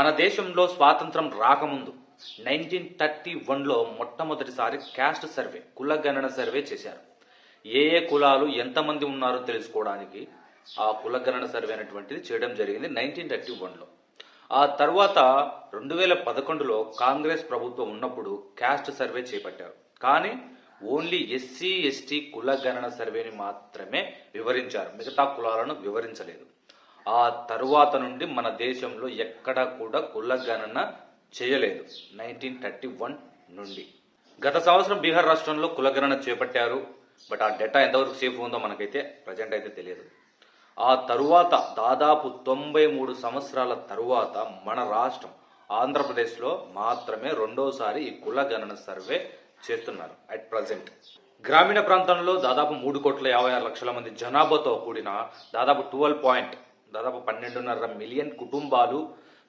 మన దేశంలో స్వాతంత్రం రాకముందు నైన్టీన్ థర్టీ వన్లో మొట్టమొదటిసారి క్యాస్ట్ సర్వే కుల గణన సర్వే చేశారు. ఏ ఏ కులాలు ఎంతమంది ఉన్నారో తెలుసుకోవడానికి ఆ కుల గణన సర్వే అనేటువంటిది చేయడం జరిగింది నైన్టీన్ థర్టీ వన్లో. ఆ తర్వాత రెండు వేల పదకొండులో కాంగ్రెస్ ప్రభుత్వం ఉన్నప్పుడు క్యాస్ట్ సర్వే చేపట్టారు. కానీ ఓన్లీ ఎస్సీ ఎస్టీ కుల గణన సర్వేని మాత్రమే వివరించారు. మిగతా కులాలను వివరించలేదు. ఆ తరువాత నుండి మన దేశంలో ఎక్కడా కూడా కుల గణన చేయలేదు. నైన్టీన్ థర్టీ వన్ నుండి. గత సంవత్సరం బీహార్ రాష్ట్రంలో కులగణన చేపట్టారు. బట్ ఆ డేటా ఎంతవరకు సేఫ్ ఉందో మనకైతే ప్రజెంట్ అయితే తెలియదు. ఆ తరువాత దాదాపు తొంభై మూడు సంవత్సరాల తరువాత మన రాష్ట్రం ఆంధ్రప్రదేశ్లో మాత్రమే రెండోసారి ఈ కుల గణన సర్వే చేస్తున్నారు అట్ ప్రజెంట్. గ్రామీణ ప్రాంతంలో దాదాపు మూడు కోట్ల యాభై ఆరు లక్షల మంది జనాభాతో కూడిన దాదాపు ట్వెల్వ్ పాయింట్ దాదాపు పన్నెండున్నర మిలియన్ కుటుంబాలు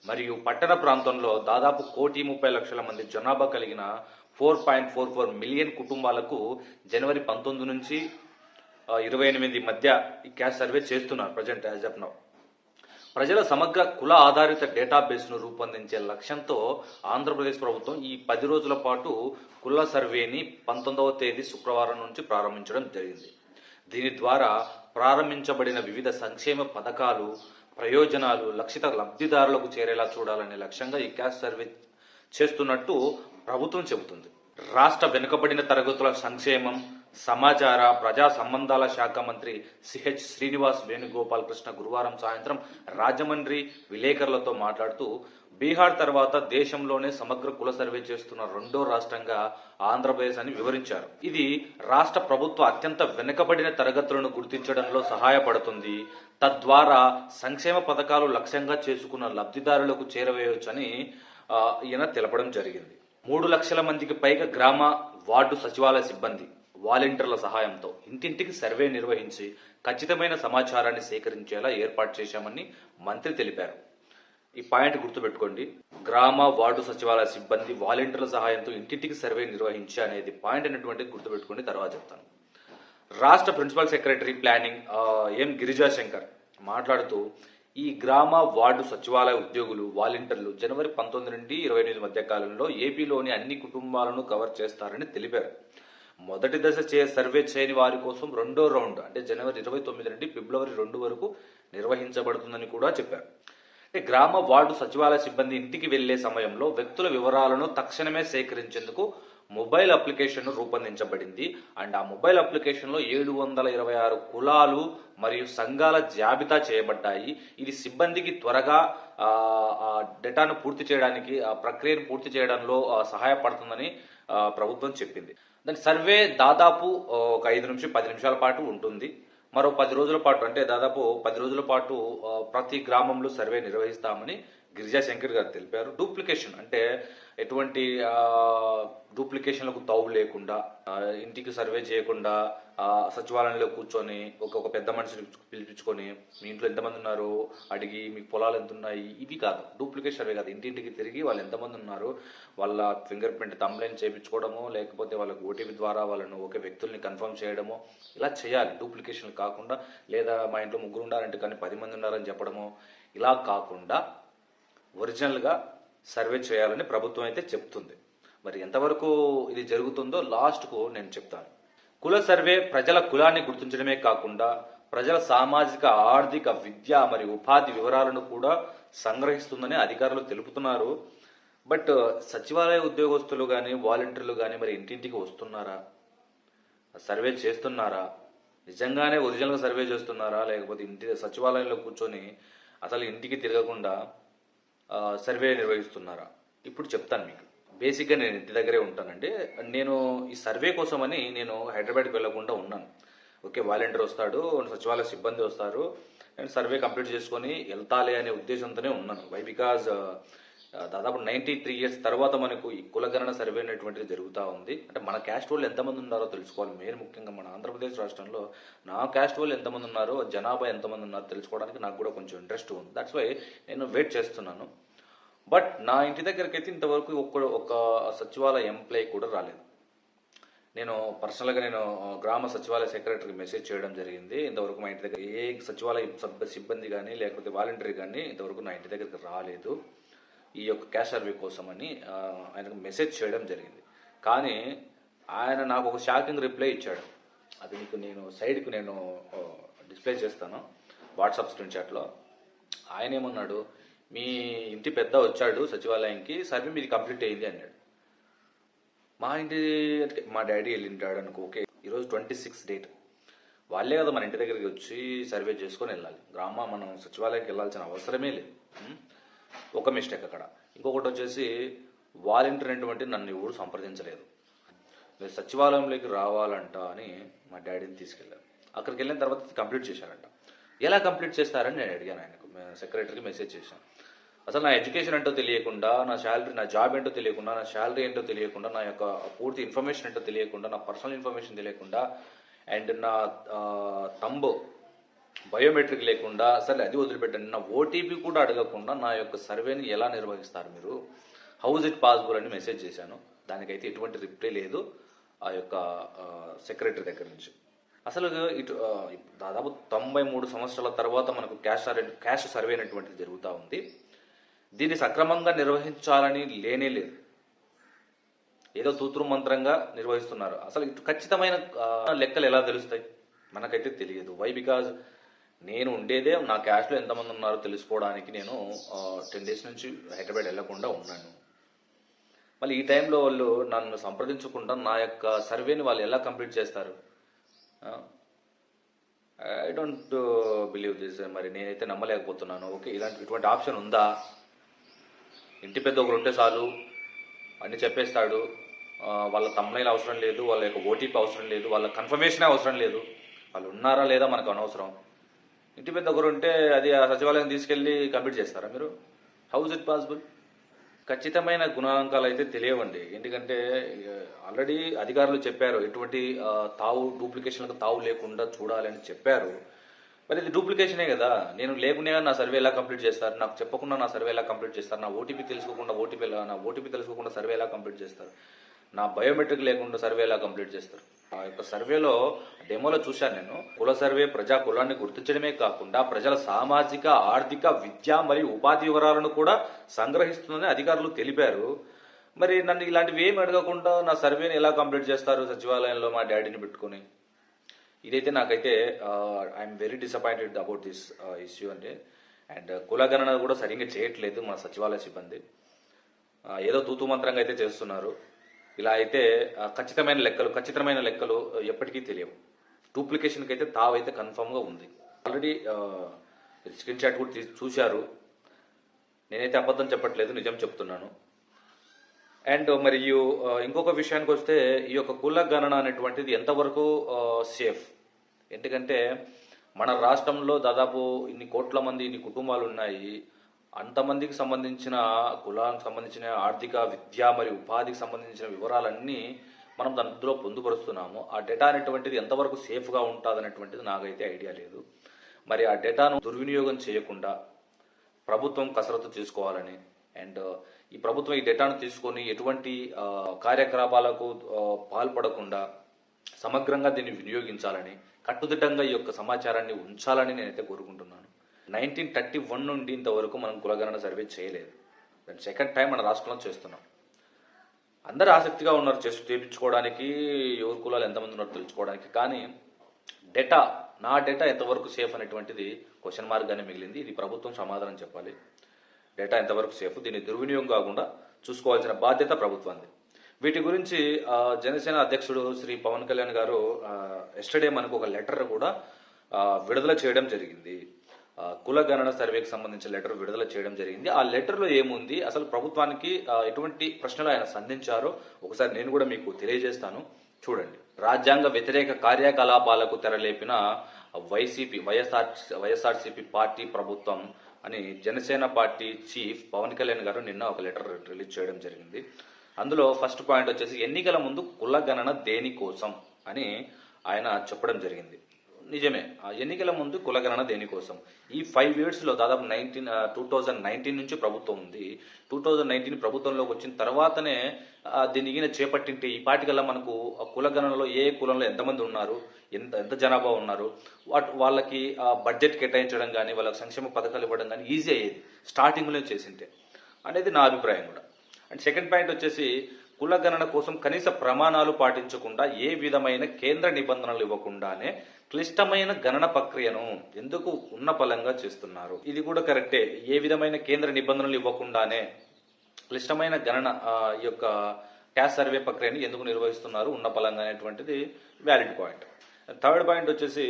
మరియు పట్టణ ప్రాంతంలో దాదాపు కోటి ముప్పై లక్షల మంది జనాభా కలిగిన four point four four million కుటుంబాలకు జనవరి పంతొమ్మిది నుంచి ఇరవై ఎనిమిది మధ్య ఈ క్యాష్ సర్వే చేస్తున్నారు ప్రజెంట్ యాజ్ అప్ నౌ. ప్రజల సమగ్ర కుల ఆధారిత డేటాబేస్ను రూపొందించే లక్ష్యంతో ఆంధ్రప్రదేశ్ ప్రభుత్వం ఈ పది రోజుల పాటు కుల సర్వేని పంతొమ్మిదవ తేదీ శుక్రవారం నుంచి ప్రారంభించడం జరిగింది. దీని ద్వారా ప్రారంభించబడిన వివిధ సంక్షేమ పథకాలు ప్రయోజనాలు లక్షిత లబ్ధిదారులకు చేరేలా చూడాలనే లక్ష్యంగా ఈ క్యాష్ సర్వే చేస్తున్నట్టు ప్రభుత్వం చెబుతుంది. రాష్ట్ర వెనుకబడిన తరగతుల సంక్షేమం సమాచార ప్రజా సంబంధాల శాఖ మంత్రి సిహెచ్ శ్రీనివాస్ వేణుగోపాల్ కృష్ణ గురువారం సాయంత్రం రాజమండ్రి విలేకరులతో మాట్లాడుతూ బీహార్ తర్వాత దేశంలోనే సమగ్ర కుల సర్వే చేస్తున్న రెండో రాష్ట్రంగా ఆంధ్రప్రదేశ్ అని వివరించారు. ఇది రాష్ట్ర ప్రభుత్వ అత్యంత వెనుకబడిన తరగతులను గుర్తించడంలో సహాయపడుతుంది. తద్వారా సంక్షేమ పథకాలు లక్ష్యంగా చేసుకున్న లబ్ధిదారులకు చేరవేయవచ్చని ఈయన తెలపడం జరిగింది. మూడు లక్షల మందికి పైగా గ్రామ వార్డు సచివాలయ సిబ్బంది వాలంటీర్ల సహాయంతో ఇంటింటికి సర్వే నిర్వహించి ఖచ్చితమైన సమాచారాన్ని సేకరించేలా ఏర్పాటు చేశామని మంత్రి తెలిపారు. ఈ పాయింట్ గుర్తుపెట్టుకోండి. గ్రామ వార్డు సచివాలయ సిబ్బంది వాలంటీర్ల సహాయంతో ఇంటింటికి సర్వే నిర్వహించి అనేది పాయింట్ అనేటువంటిది గుర్తుపెట్టుకోండి తర్వాత చెప్తాను. రాష్ట్ర principal secretary planning M Girija Shankar మాట్లాడుతూ ఈ గ్రామ వార్డు సచివాలయ ఉద్యోగులు వాలంటీర్లు జనవరి పంతొమ్మిది నుండి ఇరవై ఎనిమిది మధ్య కాలంలో ఏపీలోని అన్ని కుటుంబాలను కవర్ చేస్తారని తెలిపారు. మొదటి దశ చే సర్వే చేయని వారి కోసం రెండో రౌండ్ అంటే జనవరి ఇరవై తొమ్మిది నుండి ఫిబ్రవరి రెండు వరకు నిర్వహించబడుతుందని కూడా చెప్పారు. గ్రామ వార్డు సచివాలయ సిబ్బంది ఇంటికి వెళ్ళే సమయంలో వ్యక్తుల వివరాలను తక్షణమే సేకరించేందుకు మొబైల్ అప్లికేషన్ రూపొందించబడింది. అండ్ ఆ మొబైల్ అప్లికేషన్లో ఏడు వందల ఇరవై ఆరు కులాలు మరియు సంఘాల జాబితా చేయబడ్డాయి. ఇది సిబ్బందికి త్వరగా డేటాను పూర్తి చేయడానికి ఆ ప్రక్రియను పూర్తి చేయడంలో సహాయపడుతుందని ప్రభుత్వం చెప్పింది. దాని సర్వే దాదాపు ఒక ఐదు నుంచి పది నిమిషాల పాటు ఉంటుంది. మరో పది రోజుల పాటు అంటే దాదాపు పది రోజుల పాటు ప్రతి గ్రామంలో సర్వే నిర్వహిస్తామని గిరిజా శంకర్ గారు తెలిపారు. డూప్లికేషన్ అంటే ఎటువంటి డూప్లికేషన్లకు తావు లేకుండా ఇంటికి సర్వే చేయకుండా సచివాలయంలో కూర్చొని ఒక ఒక పెద్ద మనిషిని పిలిపించుకొని మీ ఇంట్లో ఎంతమంది ఉన్నారు? అడిగి మీకు పొలాలు ఎంత ఉన్నాయి ఇవి కాదు. డూప్లికేట్ సర్వే కాదు. ఇంటింటికి తిరిగి వాళ్ళు ఎంతమంది ఉన్నారు? వాళ్ళ ఫింగర్ ప్రింట్ తమ్లైన్ చేయించుకోవడము లేకపోతే వాళ్ళకి ఓటీపీ ద్వారా వాళ్ళను ఒక వ్యక్తుల్ని కన్ఫర్మ్ చేయడము ఇలా చేయాలి. డూప్లికేషన్ కాకుండా లేదా మా ఇంట్లో ముగ్గురు ఉన్నారంటే కానీ పది మంది ఉన్నారని చెప్పడము ఇలా కాకుండా ఒరిజినల్గా సర్వే చేయాలని ప్రభుత్వం అయితే చెప్తుంది. మరి ఎంతవరకు ఇది జరుగుతుందో లాస్ట్కు నేను చెప్తాను. కుల సర్వే ప్రజల కులాన్ని గుర్తించడమే కాకుండా ప్రజల సామాజిక ఆర్థిక విద్య మరియు ఉపాధి వివరాలను కూడా సంగ్రహిస్తుందని అధికారులు తెలుపుతున్నారు. బట్ సచివాలయ ఉద్యోగస్తులు కానీ వాలంటీర్లు కానీ మరి ఇంటింటికి వస్తున్నారా? సర్వే చేస్తున్నారా? నిజంగానే ఒరిజినల్గా సర్వే చేస్తున్నారా? లేకపోతే ఇంటి సచివాలయంలో కూర్చొని అసలు ఇంటికి తిరగకుండా సర్వే నిర్వహిస్తున్నారా? ఇప్పుడు చెప్తాను మీకు. బేసిక్గా నేను ఇంటి దగ్గరే ఉంటానండి. నేను ఈ సర్వే కోసమని నేను హైదరాబాద్కి వెళ్ళకుండా ఉన్నాను. ఓకే వాలంటీర్ వస్తాడు సచివాలయ సిబ్బంది వస్తారు. నేను సర్వే కంప్లీట్ చేసుకొని వెళ్తాలే అనే ఉద్దేశంతోనే ఉన్నాను. వై బికాజ్ దాదాపు నైన్టీ త్రీ ఇయర్స్ తర్వాత మనకు ఈ కులగణన సర్వే అనేటువంటిది జరుగుతూ ఉంది. అంటే మన క్యాస్ట్ వాళ్ళు ఎంతమంది ఉన్నారో తెలుసుకోవాలి. మెయిన్ ముఖ్యంగా మన ఆంధ్రప్రదేశ్ రాష్ట్రంలో నా క్యాస్ట్ వాళ్ళు ఎంతమంది ఉన్నారో జనాభా ఎంతమంది ఉన్నారో తెలుసుకోవడానికి నాకు కూడా కొంచెం ఇంట్రెస్ట్ ఉంది. దట్స్ వై నేను వెయిట్ చేస్తున్నాను. బట్ నా ఇంటి దగ్గరికి అయితే ఇంతవరకు ఒక్క ఒక సచివాలయ ఎంప్లాయీ కూడా రాలేదు. నేను పర్సనల్గా నేను గ్రామ సచివాలయ సెక్రటరీకి మెసేజ్ చేయడం జరిగింది. ఇంతవరకు మా ఇంటి దగ్గర ఏ సచివాలయ సిబ్బంది కానీ లేకపోతే వాలంటీర్ కానీ ఇంతవరకు నా ఇంటి దగ్గరికి రాలేదు. ఈ యొక్క క్యాష్ సర్వే కోసమని అని ఆయనకు మెసేజ్ చేయడం జరిగింది. కానీ ఆయన నాకు ఒక షాకింగ్ రిప్లై ఇచ్చాడు. అది మీకు నేను సైడ్కి నేను డిస్ప్లే చేస్తాను వాట్సాప్ స్క్రీన్ షాట్లో ఆయన ఏమన్నాడు మీ ఇంటి పెద్ద వచ్చాడు సచివాలయంకి సర్వే మీది కంప్లీట్ అయింది అన్నాడు. మా ఇంటి మా డాడీ వెళ్ళింటాడు అనుకో ఓకే ఈరోజు ట్వంటీ సిక్స్ డేట్. వాళ్ళే కదా మన ఇంటి దగ్గరికి వచ్చి సర్వే చేసుకొని వెళ్ళాలి. గ్రామ మనం సచివాలయంకి వెళ్ళాల్సిన అవసరమే లేదు. ఒక మిస్టేక్ అక్కడ. ఇంకొకటి వచ్చేసి వాలంటీర్ అనేటువంటి నన్ను ఎవరు సంప్రదించలేదు. మీరు సచివాలయంలోకి రావాలంట అని మా డాడీని తీసుకెళ్ళారు అక్కడికి వెళ్ళిన తర్వాత కంప్లీట్ చేశారంట. ఎలా కంప్లీట్ చేస్తారని నేను అడిగాను ఆయనకు. సెక్రటరీకి మెసేజ్ చేశాను. అసలు నా ఎడ్యుకేషన్ ఏంటో తెలియకుండా నా శాలరీ నా జాబ్ ఏంటో తెలియకుండా నా శాలరీ ఏంటో తెలియకుండా నా యొక్క పూర్తి ఇన్ఫర్మేషన్ ఏంటో తెలియకుండా నా పర్సనల్ ఇన్ఫర్మేషన్ తెలియకుండా అండ్ నా తంబు బయోమెట్రిక్ లేకుండా సరే అది వదిలిపెట్టండి. నా ఓటీపీ కూడా అడగకుండా నా యొక్క సర్వేని ఎలా నిర్వహిస్తారు మీరు? హౌస్ ఇట్ పాసిబుల్ అని మెసేజ్ చేశాను. దానికైతే ఎటువంటి రిప్లై లేదు ఆ యొక్క సెక్రటరీ దగ్గర నుంచి. అసలు ఇటు దాదాపు తొంభై మూడు సంవత్సరాల తర్వాత మనకు క్యాష్ క్యాష్ సర్వే అనేటువంటిది జరుగుతూ ఉంది. దీన్ని సక్రమంగా నిర్వహించాలని లేనే లేదు. ఏదో తూత్రు మంత్రంగా నిర్వహిస్తున్నారు. అసలు ఇటు ఖచ్చితమైన లెక్కలు ఎలా తెలుస్తాయి? మనకైతే తెలియదు. వై బికాజ్ నేను ఉండేదే నా క్యాష్లో ఎంతమంది ఉన్నారో తెలుసుకోవడానికి నేను టెన్ డేస్ నుంచి హైదరాబాద్ వెళ్ళకుండా ఉన్నాను. మళ్ళీ ఈ టైంలో వాళ్ళు నన్ను సంప్రదించకుండా నా యొక్క సర్వేని వాళ్ళు ఎలా కంప్లీట్ చేస్తారు? ఐ డోంట్ బిలీవ్ దిస్ మరి నేనైతే నమ్మలేకపోతున్నాను. ఓకే ఇలాంటి ఇటువంటి ఆప్షన్ ఉందా? ఇంటి పెద్ద ఒకరు ఉంటే చాలు అన్ని చెప్పేస్తాడు. వాళ్ళ తమ్ముళ్ళు అవసరం లేదు వాళ్ళ యొక్క ఓటీపీ అవసరం లేదు వాళ్ళ కన్ఫర్మేషన్ అవసరం లేదు. వాళ్ళు ఉన్నారా లేదా మనకు అనవసరం. ఇంటి పెద్ద ఒకరు ఉంటే అది ఆ సచివాలయం తీసుకెళ్ళి కంప్లీట్ చేస్తారా మీరు? హౌస్ ఇట్ పాసిబుల్ ఖచ్చితమైన గుణాంకాలు అయితే తెలియవండి. ఎందుకంటే ఆల్రెడీ అధికారులు చెప్పారు ఎటువంటి తావు డూప్లికేషన్లకు తావు లేకుండా చూడాలని చెప్పారు. మరి ఇది డూప్లికేషనే కదా? నేను లేకుండా నా సర్వే ఎలా కంప్లీట్ చేస్తారు? నాకు చెప్పకుండా నా సర్వే ఎలా కంప్లీట్ చేస్తారు? నా ఓటీపీ తెలుసుకోకుండా ఓటీపీ నా ఓటీపీ తెలుసుకోకుండా సర్వే ఎలా కంప్లీట్ చేస్తారు? నా బయోమెట్రిక్ లేకుండా సర్వే ఎలా కంప్లీట్ చేస్తారు? ఆ యొక్క సర్వేలో డెమోలో చూశాను నేను. కుల సర్వే ప్రజా కులాన్ని గుర్తించడమే కాకుండా ప్రజల సామాజిక ఆర్థిక విద్య మరియు ఉపాధి వివరాలను కూడా సంగ్రహిస్తుందని అధికారులు తెలిపారు. మరి నన్ను ఇలాంటివి ఏమి అడగకుండా నా సర్వేని ఎలా కంప్లీట్ చేస్తారు సచివాలయంలో మా డాడీని పెట్టుకొని? ఇదైతే నాకైతే I'm very disappointed about this issue అండి. అండ్ కులగణన కూడా సరిగ్గా చేయట్లేదు మన సచివాలయ సిబ్బంది. ఏదో తూతు మంత్రంగా అయితే చేస్తున్నారు. ఇలా అయితే ఖచ్చితమైన లెక్కలు ఖచ్చితమైన లెక్కలు ఎప్పటికీ తెలియవు. డూప్లికేషన్కి అయితే తావైతే కన్ఫర్మ్గా ఉంది. ఆల్రెడీ స్క్రీన్ షాట్ కూడా తీసి చూశారు. నేనైతే అబద్ధం చెప్పట్లేదు నిజం చెప్తున్నాను. అండ్ మరియు ఇంకొక విషయానికి వస్తే ఈ యొక్క కుల గణన అనేటువంటిది ఎంతవరకు సేఫ్ ఎందుకంటే మన రాష్ట్రంలో దాదాపు ఇన్ని కోట్ల మంది ఇన్ని కుటుంబాలు ఉన్నాయి. అంతమందికి సంబంధించిన కులానికి సంబంధించిన ఆర్థిక విద్య మరియు ఉపాధికి సంబంధించిన వివరాలన్నీ మనం దానిలో పొందుపరుస్తున్నాము. ఆ డేటా అనేటువంటిది ఎంతవరకు సేఫ్గా ఉంటుంది అనేటువంటిది నాకైతే ఐడియా లేదు. మరి ఆ డేటాను దుర్వినియోగం చేయకుండా ప్రభుత్వం కసరత్తు చేసుకోవాలని అండ్ ఈ ప్రభుత్వం ఈ డేటాను తీసుకొని ఎటువంటి కార్యకలాపాలకు పాల్పడకుండా సమగ్రంగా దీన్ని వినియోగించాలని కట్టుదిట్టంగా ఈ యొక్క సమాచారాన్ని ఉంచాలని నేనైతే కోరుకుంటున్నాను. నైన్టీన్ థర్టీ వన్ నుండి ఇంతవరకు మనం కులగణన సర్వే చేయలేదు. దాని సెకండ్ టైం మన రాష్ట్రంలో చేస్తున్నాం. అందరూ ఆసక్తిగా ఉన్నారు చేసి చేయించుకోవడానికి ఎవరి కులాలు ఎంతమంది ఉన్నారో తెలుసుకోవడానికి. కానీ డేటా నా డేటా ఎంతవరకు సేఫ్ అనేటువంటిది క్వశ్చన్ మార్క్గానే మిగిలింది. ఇది ప్రభుత్వం సమాధానం చెప్పాలి. డేటా ఎంతవరకు సేఫ్? దీన్ని దుర్వినియోగం కాకుండా చూసుకోవాల్సిన బాధ్యత ప్రభుత్వానికి వీటి గురించి జనసేన అధ్యక్షుడు శ్రీ పవన్ కళ్యాణ్ గారు ఎస్టర్డే మనకు ఒక లెటర్ కూడా విడుదల చేయడం జరిగింది. కులగణన సర్వేకి సంబంధించిన లెటర్ విడుదల చేయడం జరిగింది. ఆ లెటర్లో ఏముంది? అసలు ప్రభుత్వానికి ఎటువంటి ప్రశ్నలు ఆయన సంధించారో ఒకసారి నేను కూడా మీకు తెలియజేస్తాను. చూడండి. రాజ్యాంగ వ్యతిరేక కార్యకలాపాలకు తెరలేపిన వైసీపీ వైఎస్ఆర్ వైఎస్ఆర్సీపీ పార్టీ ప్రభుత్వం అని జనసేన పార్టీ చీఫ్ పవన్ కళ్యాణ్ గారు నిన్న ఒక లెటర్ రిలీజ్ చేయడం జరిగింది. అందులో ఫస్ట్ పాయింట్ వచ్చేసి ఎన్నికల ముందు కుల గణన దేనికోసం అని ఆయన చెప్పడం జరిగింది. నిజమే. ఆ ఎన్నికల ముందు కులగణన దేనికోసం? ఈ ఫైవ్ ఇయర్స్లో దాదాపు నైన్టీన్ టూ థౌజండ్ నైన్టీన్ నుంచి ప్రభుత్వం ఉంది. టూ థౌజండ్ నైన్టీన్ ప్రభుత్వంలోకి వచ్చిన తర్వాతనే ఆ, ఈయన చేపట్టింటే ఈ పాటికల్లా మనకు ఆ కులగణనలో ఏ కులంలో ఎంతమంది ఉన్నారు ఎంత ఎంత జనాభా ఉన్నారు వాట్ వాళ్ళకి ఆ బడ్జెట్ కేటాయించడం కానీ వాళ్ళకి సంక్షేమ పథకాలు ఇవ్వడం కానీ ఈజీ అయ్యేది. స్టార్టింగ్లో చేసింటే. అనేది నా అభిప్రాయం కూడా. అండ్ సెకండ్ పాయింట్ వచ్చేసి కులగణన కోసం కనీస ప్రమాణాలు పాటించకుండా ఏ విధమైన కేంద్ర నిబంధనలు ఇవ్వకుండానే క్లిష్టమైన గణన ప్రక్రియను ఎందుకు ఉన్న పలంగా చేస్తున్నారు? ఇది కూడా కరెక్టే. ఏ విధమైన కేంద్ర నిబంధనలు ఇవ్వకుండానే క్లిష్టమైన గణన యొక్క క్యాష్ సర్వే ప్రక్రియను ఎందుకు నిర్వహిస్తున్నారు? ఉన్న పలంగా అనేటువంటిది వ్యాలిడ్ పాయింట్. థర్డ్ పాయింట్ వచ్చేసి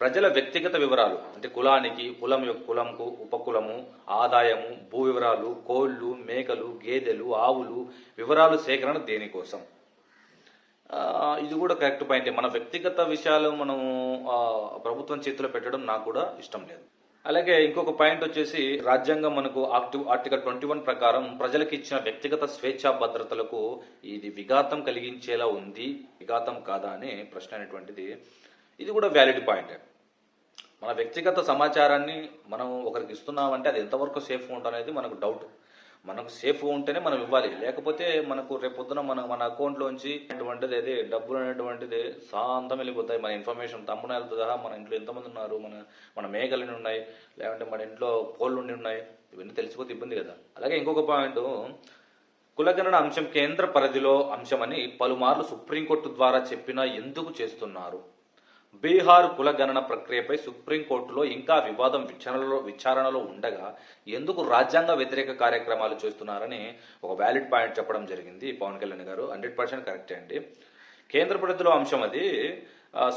ప్రజల వ్యక్తిగత వివరాలు. అంటే కులానికి కులం యొక్క కులంకు ఉపకులము ఆదాయము భూ వివరాలు కోళ్ళు మేకలు గేదెలు ఆవులు వివరాలు సేకరణ దేనికోసం? ఇది కూడా కరెక్ట్ పాయింటే. మన వ్యక్తిగత విషయాలు మనం ప్రభుత్వం చేతిలో పెట్టడం నాకు కూడా ఇష్టం లేదు. అలాగే ఇంకొక పాయింట్ వచ్చేసి రాజ్యాంగం మనకు ఆర్టి ఆర్టికల్ ట్వంటీ వన్ ప్రకారం ప్రజలకు ఇచ్చిన వ్యక్తిగత స్వేచ్ఛా భద్రతలకు ఇది విఘాతం కలిగించేలా ఉంది విఘాతం కాదా అనే ప్రశ్న అనేటువంటిది. ఇది కూడా వ్యాలిడ్ పాయింట్. మన వ్యక్తిగత సమాచారాన్ని మనం ఒకరికి ఇస్తున్నామంటే అది ఎంతవరకు సేఫ్ ఉంటుంది మనకు డౌట్. మనకు సేఫ్ ఉంటేనే మనం ఇవ్వాలి. లేకపోతే మనకు రేపొద్దున మన మన అకౌంట్లోంచి అటువంటిది అదే డబ్బులు అనేటువంటిది శాంతం వెళ్ళిపోతాయి. మన ఇన్ఫర్మేషన్ తమ్మునాలతో సహా మన ఇంట్లో ఎంతమంది ఉన్నారు? మన మన మేఘలు ఉన్నాయి. లేదంటే మన ఇంట్లో కోళ్ళు ఉండి ఉన్నాయి. ఇవన్నీ తెలిసిపోతే ఇబ్బంది కదా. అలాగే ఇంకొక పాయింట్ కులగణన అంశం కేంద్ర పరిధిలో అంశమని పలుమార్లు సుప్రీంకోర్టు ద్వారా చెప్పినా ఎందుకు చేస్తున్నారు? బీహార్ కులగణన ప్రక్రియపై సుప్రీంకోర్టులో ఇంకా వివాదం విచారణలో విచారణలో ఉండగా ఎందుకు రాజ్యాంగ వ్యతిరేక కార్యక్రమాలు చేస్తున్నారని ఒక వ్యాలిడ్ పాయింట్ చెప్పడం జరిగింది పవన్ కళ్యాణ్ గారు. హండ్రెడ్ పర్సెంట్ కరెక్టే అండి. కేంద్ర పరిధిలో అంశం అది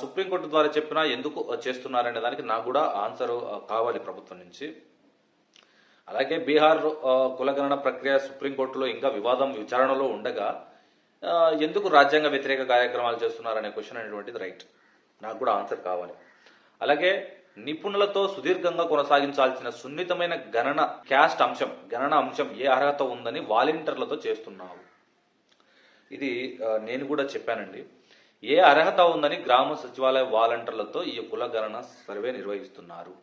సుప్రీంకోర్టు ద్వారా చెప్పినా ఎందుకు చేస్తున్నారనే దానికి నాకు కూడా ఆన్సర్ కావాలి ప్రభుత్వం నుంచి. అలాగే బీహార్ కులగణన ప్రక్రియ సుప్రీంకోర్టులో ఇంకా వివాదం విచారణలో ఉండగా ఎందుకు రాజ్యాంగ వ్యతిరేక కార్యక్రమాలు చేస్తున్నారనే క్వశ్చన్ అనేటువంటిది రైట్. నాకు కూడా ఆన్సర్ కావాలి. అలాగే నిపుణులతో సుదీర్ఘంగా కొనసాగించాల్సిన సున్నితమైన గణన క్యాస్ట్ అంశం గణన అంశం ఏ అర్హత ఉందని వాలంటీర్లతో చేస్తున్నావు. ఇది నేను కూడా చెప్పానండి. ఏ అర్హత ఉందని గ్రామ సచివాలయ వాలంటీర్లతో ఈ కుల గణన సర్వే నిర్వహిస్తున్నారు.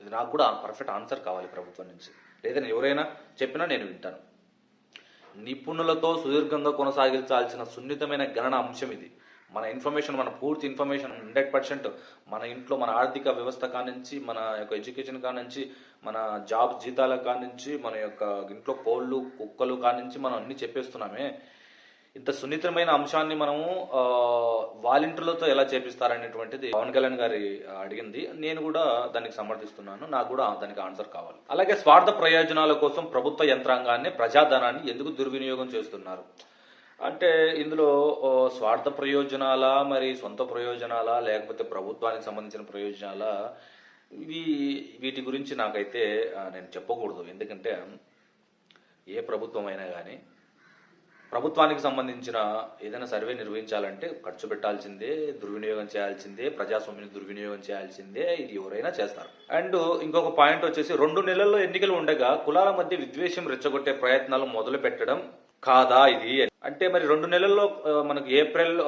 ఇది నాకు కూడా పర్ఫెక్ట్ ఆన్సర్ కావాలి ప్రభుత్వం నుంచి. లేదని ఎవరైనా చెప్పినా నేను వింటాను. నిపుణులతో సుదీర్ఘంగా కొనసాగించాల్సిన సున్నితమైన గణన అంశం ఇది. మన ఇన్ఫర్మేషన్ మన పూర్తి ఇన్ఫర్మేషన్ హండ్రెడ్ పర్సెంట్ మన ఇంట్లో మన ఆర్థిక వ్యవస్థ కానించి మన యొక్క ఎడ్యుకేషన్ కానుంచి మన జాబ్ జీతాల కానించి మన యొక్క ఇంట్లో కోళ్ళు కుక్కలు కానించి మనం అన్ని చెప్పేస్తున్నామే. ఇంత సున్నితమైన అంశాన్ని మనము వాలంటీర్లతో ఎలా చేపిస్తారనేటువంటిది పవన్ కళ్యాణ్ గారి అడిగింది. నేను కూడా దానికి సమర్థిస్తున్నాను. నాకు కూడా దానికి ఆన్సర్ కావాలి. అలాగే స్వార్థ ప్రయోజనాల కోసం ప్రభుత్వ యంత్రాంగాన్ని ప్రజాధనాన్ని ఎందుకు దుర్వినియోగం చేస్తున్నారు? అంటే ఇందులో స్వార్థ ప్రయోజనాల మరి సొంత ప్రయోజనాల లేకపోతే ప్రభుత్వానికి సంబంధించిన ప్రయోజనాల ఇవి వీటి గురించి నాకైతే నేను చెప్పకూడదు. ఎందుకంటే ఏ ప్రభుత్వం అయినా కానీ ప్రభుత్వానికి సంబంధించిన ఏదైనా సర్వే నిర్వహించాలంటే ఖర్చు పెట్టాల్సిందే దుర్వినియోగం చేయాల్సిందే ప్రజాస్వామ్యం దుర్వినియోగం చేయాల్సిందే ఇది ఎవరైనా చేస్తారు. అండ్ ఇంకొక పాయింట్ వచ్చేసి రెండు నెలల్లో ఎన్నికలు ఉండగా కులాల మధ్య విద్వేషం రెచ్చగొట్టే ప్రయత్నాలు మొదలు పెట్టడం కాదా ఇది అంటే మరి రెండు నెలల్లో మనకి ఏప్రిల్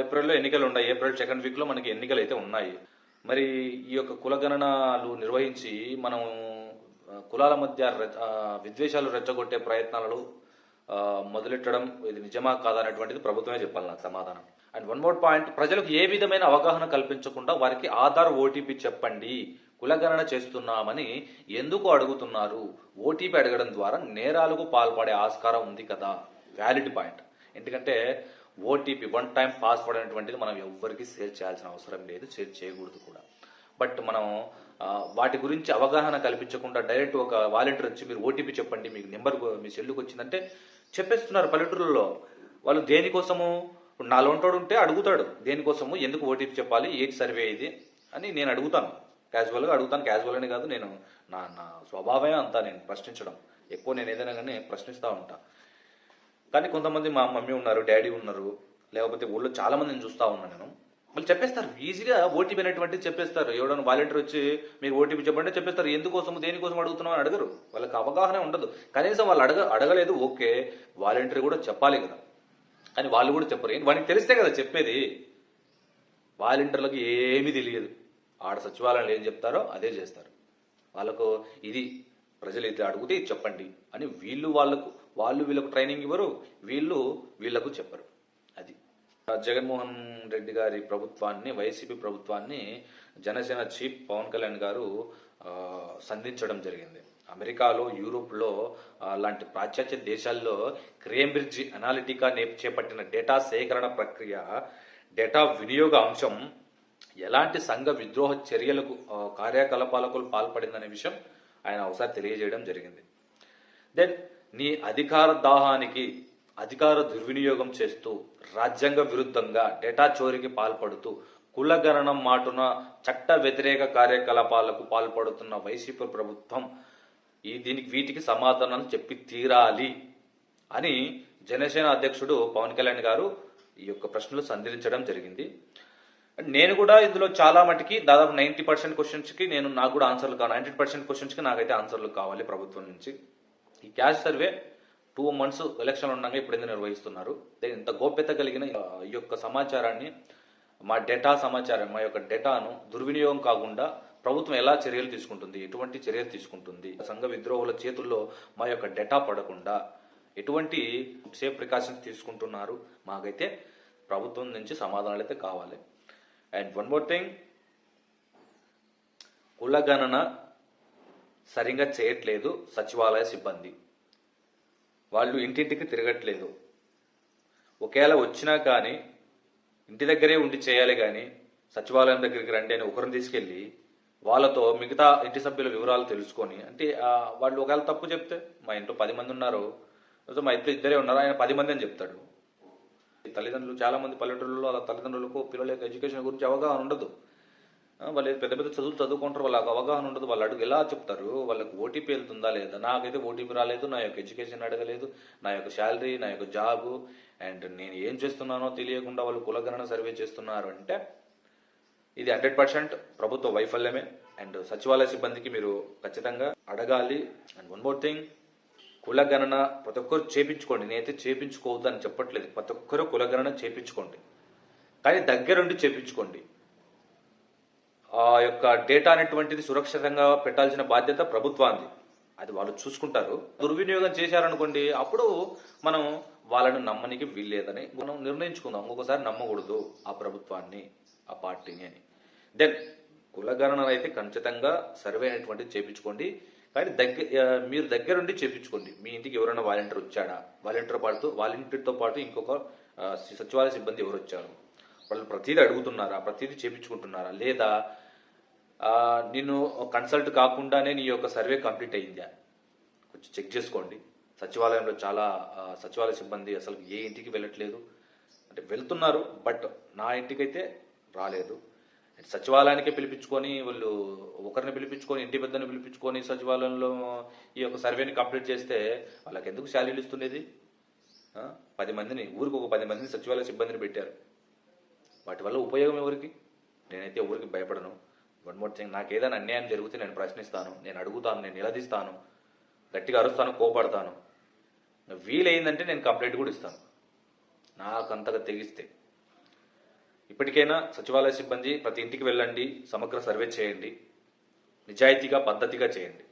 ఏప్రిల్లో ఎన్నికలు ఉన్నాయి. ఏప్రిల్ సెకండ్ వీక్లో మనకి ఎన్నికలు అయితే ఉన్నాయి. మరి ఈ యొక్క కులగణనలు నిర్వహించి మనం కులాల మధ్య రె- విద్వేషాలు రెచ్చగొట్టే ప్రయత్నాలు మొదలెట్టడం ఇది నిజమా కాదా అనేటువంటిది ప్రభుత్వమే చెప్పాలి నాకు సమాధానం. అండ్ వన్ మోర్ పాయింట్ ప్రజలకు ఏ విధమైన అవగాహన కల్పించకుండా వారికి ఆధార్ ఓటీపీ చెప్పండి కులగణన చేస్తున్నామని ఎందుకు అడుగుతున్నారు? ఓటీపీ అడగడం ద్వారా నేరాలకు పాల్పడే ఆస్కారం ఉంది కదా. వ్యాలిడ్ పాయింట్ ఎందుకంటే ఓటీపీ వన్ టైం పాస్వర్డ్ అనేటువంటిది మనం ఎవ్వరికి షేర్ చేయాల్సిన అవసరం లేదు షేర్ చేయకూడదు కూడా. బట్ మనం వాటి గురించి అవగాహన కల్పించకుండా డైరెక్ట్ ఒక వాలంటీర్ వచ్చి మీరు ఓటీపీ చెప్పండి మీకు నెంబర్ మీ సెల్లుకి వచ్చిందంటే చెప్పేస్తున్నారు పల్లెటూరులో వాళ్ళు దేనికోసము? ఇప్పుడు నాలో ఉంటాడు ఉంటే అడుగుతాడు. దేనికోసము? ఎందుకు ఓటీపీ చెప్పాలి? ఏది సర్వే ఇది? అని నేను అడుగుతాను. క్యాజువల్గా అడుగుతాను. క్యాజువల్ అని కాదు నేను నా నా స్వభావమే అంతా నేను ప్రశ్నించడం. ఎక్కువ నేను ఏదైనా కానీ ప్రశ్నిస్తూ ఉంటాను కానీ కొంతమంది మా మమ్మీ ఉన్నారు డాడీ ఉన్నారు లేకపోతే ఊళ్ళో చాలా మందిని చూస్తా ఉన్నాను నేను. వాళ్ళు చెప్పేస్తారు ఈజీగా ఓటీపీ అనేటువంటిది చెప్పేస్తారు. ఎవడన్నా వాలంటీర్ వచ్చి మీకు ఓటీపీ చెప్పండి చెప్పేస్తారు ఎందుకోసం దేనికోసం అడుగుతున్నాం అని అడగరు. వాళ్ళకి అవగాహన ఉండదు. కనీసం వాళ్ళు అడగ అడగలేదు ఓకే వాలంటీర్ కూడా చెప్పాలి కదా. కానీ వాళ్ళు కూడా చెప్పరు. వాడికి తెలిస్తే కదా చెప్పేది. వాలంటీర్లకు ఏమీ తెలియదు. ఆడ సచివాలయంలో ఏం చెప్తారో అదే చేస్తారు. వాళ్ళకు ఇది ప్రజలు అయితే అడిగితే ఇది చెప్పండి అని వీళ్ళు వాళ్ళకు వాళ్ళు వీళ్ళకు ట్రైనింగ్ ఇవ్వరు వీళ్ళు వీళ్ళకు చెప్పరు. అది. జగన్మోహన్ రెడ్డి గారి ప్రభుత్వాన్ని వైసీపీ ప్రభుత్వాన్ని జనసేన చీఫ్ పవన్ కళ్యాణ్ గారు సంధించడం జరిగింది. అమెరికాలో యూరోప్లో లాంటి పాశ్చాత్య దేశాల్లో క్రేంబ్రిడ్జ్ అనాలిటికా నే- చేపట్టిన డేటా సేకరణ ప్రక్రియ డేటా వినియోగ అంశం ఎలాంటి సంఘ విద్రోహ చర్యలకు కార్యకలాపాలకు పాల్పడిందనే విషయం ఆయన ఒకసారి తెలియజేయడం జరిగింది. దెన్ నీ అధికార దాహానికి అధికార దుర్వినియోగం చేస్తూ రాజ్యాంగ విరుద్ధంగా డేటా చోరీకి పాల్పడుతూ కులగణనం మాటున చట్ట వ్యతిరేక కార్యకలాపాలకు పాల్పడుతున్న వైసీపీ ప్రభుత్వం ఈ దీనికి వీటికి సమాధానాలు చెప్పి తీరాలి అని జనసేన అధ్యక్షుడు పవన్ కళ్యాణ్ గారు ఈ యొక్క ప్రశ్నలు సంధించడం జరిగింది. నేను కూడా ఇందులో చాలా మటుకి దాదాపు నైంటీ పర్సెంట్ క్వశ్చన్స్కి నేను నాకు కూడా ఆన్సర్లు కావాలి. నైంటీ పర్సెంట్ క్వశ్చన్స్కి నాకైతే ఆన్సర్లు కావాలి ప్రభుత్వం నుంచి. ఈ caste survey two months election ఉండగా ఇప్పుడు ఎందుకు నిర్వహిస్తున్నారు? ఇంత గోప్యత కలిగిన ఈ యొక్క సమాచారాన్ని మా డేటా సమాచారం మా యొక్క డేటాను దుర్వినియోగం కాకుండా ప్రభుత్వం ఎలా చర్యలు తీసుకుంటుంది ఎటువంటి చర్యలు తీసుకుంటుంది సంఘ విద్రోహుల చేతుల్లో మా యొక్క డేటా పడకుండా ఎటువంటి సేఫ్ ప్రికాషన్స్ తీసుకుంటున్నారు? మాకైతే ప్రభుత్వం నుంచి సమాధానాలు అయితే కావాలి. అండ్ వన్ మోర్ థింగ్ కులగణన సరిగా చేయట్లేదు సచివాలయ సిబ్బంది. వాళ్ళు ఇంటింటికి తిరగట్లేదు. ఒకవేళ వచ్చినా కానీ ఇంటి దగ్గరే ఉండి చేయాలి కానీ సచివాలయం దగ్గరికి రండి అని ఒకరిని తీసుకెళ్ళి వాళ్ళతో మిగతా ఇంటి సభ్యుల వివరాలు తెలుసుకొని అంటే వాళ్ళు ఒకవేళ తప్పు చెప్తే మా ఇంట్లో పది మంది ఉన్నారు లేదా మా ఇంట్లో ఇద్దరే ఉన్నారు ఆయన పది మంది అని చెప్తాడు. తల్లిదండ్రులు చాలా మంది పల్లెటూళ్ళలో అలా తల్లిదండ్రులకు పిల్లల యొక్క ఎడ్యుకేషన్ గురించి అవగాహన ఉండదు. వాళ్ళు పెద్ద పెద్ద చదువులు చదువుకుంటారు వాళ్ళకి అవగాహన ఉండదు వాళ్ళు అడుగు ఎలా చెప్తారు వాళ్ళకి ఓటీపీ వెళ్తుందా లేదా? నాకైతే ఓటీపీ రాలేదు నా యొక్క ఎడ్యుకేషన్ అడగలేదు నా యొక్క శాలరీ నా యొక్క జాబ్ అండ్ నేను ఏం చేస్తున్నానో తెలియకుండా వాళ్ళు కులగణన సర్వే చేస్తున్నారు అంటే ఇది హండ్రెడ్ పర్సెంట్ ప్రభుత్వ వైఫల్యమే. అండ్ సచివాలయ సిబ్బందికి మీరు ఖచ్చితంగా అడగాలి. అండ్ వన్ మోర్ థింగ్ కులగణన ప్రతి ఒక్కరు చేపించుకోండి. నేనైతే చేపించుకోవద్దు అని చెప్పట్లేదు. ప్రతి ఒక్కరు కులగణన చేపించుకోండి. కానీ దగ్గరుండి చేపించుకోండి. ఆ యొక్క డేటా అనేటువంటిది సురక్షితంగా పెట్టాల్సిన బాధ్యత ప్రభుత్వానికి అది వాళ్ళు చూసుకుంటారు. దుర్వినియోగం చేశారనుకోండి అప్పుడు మనం వాళ్ళని నమ్మనికి వీల్లేదని మనం నిర్ణయించుకుందాం. ఇంకొకసారి నమ్మకూడదు ఆ ప్రభుత్వాన్ని ఆ పార్టీని అని. దెన్ కులగణన అయితే ఖచ్చితంగా సర్వే అనేటువంటిది చేపించుకోండి. కానీ దగ్గర మీరు దగ్గరుండి చేపించుకోండి. మీ ఇంటికి ఎవరైనా వాలంటీర్ వచ్చాడా? వాలంటీర్ పాటు వాలంటీర్తో పాటు ఇంకొక సచివాలయ సిబ్బంది ఎవరు వచ్చారు వాళ్ళు ప్రతిదీ అడుగుతున్నారా? ప్రతిదీ చేపించుకుంటున్నారా? లేదా నేను నిన్ను కన్సల్ట్ కాకుండానే నీ యొక్క సర్వే కంప్లీట్ అయిందా? కొంచెం చెక్ చేసుకోండి. సచివాలయంలో చాలా సచివాలయ సిబ్బంది అసలు ఏ ఇంటికి వెళ్ళట్లేదు. అంటే వెళ్తున్నారు బట్ నా ఇంటికైతే రాలేదు. సచివాలయానికే పిలిపించుకొని వాళ్ళు ఒకరిని పిలిపించుకొని ఇంటి పెద్దని పిలిపించుకొని సచివాలయంలో ఈ యొక్క సర్వేని కంప్లీట్ చేస్తే వాళ్ళకి ఎందుకు శాలరీలు ఇస్తుండేది? పది మందిని ఊరికి ఒక పది మందిని సచివాలయ సిబ్బందిని పెట్టారు. వాటి వల్ల ఉపయోగం ఎవరికి? నేనైతే ఊరికి భయపడను. వన్ మోర్ థింగ్ నాకు ఏదైనా అన్యాయం జరిగితే నేను ప్రశ్నిస్తాను నేను అడుగుతాను నేను నిలదీస్తాను గట్టిగా అరుస్తాను కోపడతాను. వీలైందంటే నేను కంప్లైంట్ కూడా ఇస్తాను. నాకు అంతగా తెగిస్తే. ఇప్పటికైనా సచివాలయ సిబ్బంది ప్రతి ఇంటికి వెళ్ళండి సమగ్ర సర్వే చేయండి నిజాయితీగా పద్ధతిగా చేయండి.